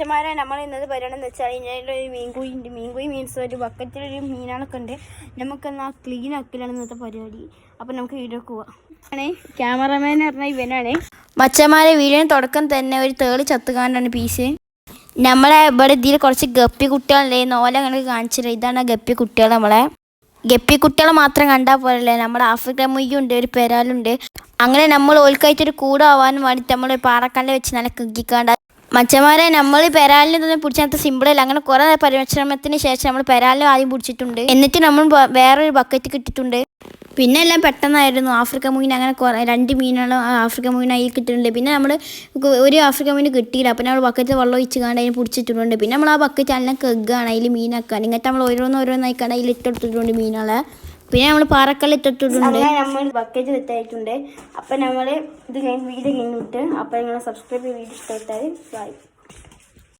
മച്ചന്മാരെ നമ്മൾ ഇന്നത് പറയണമെന്ന് വെച്ചാൽ ഇതിന്റെ ഒരു മീൻകുഴി ഉണ്ട്. മീൻകുഴി മീൻസ് ഒരു ബക്കറ്റിലൊരു മീനാണൊക്കെ ഉണ്ട്. നമുക്കെന്നാ ക്ലീൻ ആക്കലാണ് ഇന്നത്തെ പരിപാടി. അപ്പം നമുക്ക് വീഡിയോ പോവാം. ക്യാമറമാൻ പറഞ്ഞാൽ ഇവനാണ്. മച്ചന്മാരെ വീഡിയോ തുടക്കം തന്നെ ഒരു തേളി ചത്തുകാണ്ടാണ് പീസ്. നമ്മളെ ഇവിടെ ഇതിൽ കുറച്ച് ഗപ്പി കുട്ടികളല്ലേ നോല അങ്ങനെ കാണിച്ചില്ല ഇതാണ് ഗപ്പി കുട്ടികൾ നമ്മളെ. ഗപ്പി കുട്ടികളെ മാത്രം കണ്ടാൽ പോരല്ലേ? നമ്മുടെ ആഫ്രിക്ക മുയ്യുണ്ട് ഒരു പെരാലുണ്ട്. അങ്ങനെ നമ്മൾ ഓൽക്കായിട്ടൊരു കൂടാവാനും വേണ്ടിയിട്ട് നമ്മൾ പാറക്കല്ല് വെച്ച് നല്ല കുക്കിക്കാണ്ട് മച്ചന്മാരെ നമ്മൾ പെരാലിനെ തന്നെ പിടിച്ചത് സിമ്പിളല്ല അങ്ങനെ കുറേ പരിശ്രമത്തിന് ശേഷം നമ്മൾ പെരാലിനെ ആദ്യം പിടിച്ചിട്ടുണ്ട്. എന്നിട്ട് നമ്മൾ വേറൊരു ബക്കറ്റ് കിട്ടിയിട്ടുണ്ട് പിന്നെ എല്ലാം പെട്ടെന്നായിരുന്നു. ആഫ്രിക്ക മീൻ അങ്ങനെ കുറേ രണ്ട് മീനുകളും ആഫ്രിക്ക മീനായി കിട്ടിയിട്ടുണ്ട്. പിന്നെ നമ്മൾ ഒരു ആഫ്രിക്ക മീൻ കിട്ടിയില്ല. അപ്പം നമ്മൾ ബക്കറ്റ് വെള്ളം ഒഴിച്ച് കാണാൻ അതിന് പിടിച്ചിട്ടുണ്ട് പിന്നെ നമ്മൾ ആ ബക്കറ്റ് എല്ലാം കെഗാണ് അതിൽ മീനാക്കാൻ ഇങ്ങനത്തെ നമ്മൾ ഓരോന്ന് ഓരോന്നായി കണ്ട് അതിൽ ഇട്ടെടുത്തിട്ടുണ്ട് മീനുകളെ. പിന്നെ നമ്മൾ പാറക്കല്ല് ഇട്ടിട്ടുണ്ട്. നമ്മൾ ബക്കറ്റ് വിട്ടായിട്ടുണ്ട് അപ്പം നമ്മൾ ഇത് കഴിഞ്ഞ് വീട് കഴിഞ്ഞിട്ട് അപ്പം നിങ്ങൾ സബ്സ്ക്രൈബ് ചെയ്ത് വീഡിയോ ഇഷ്ടപ്പെട്ടാൽ ബൈ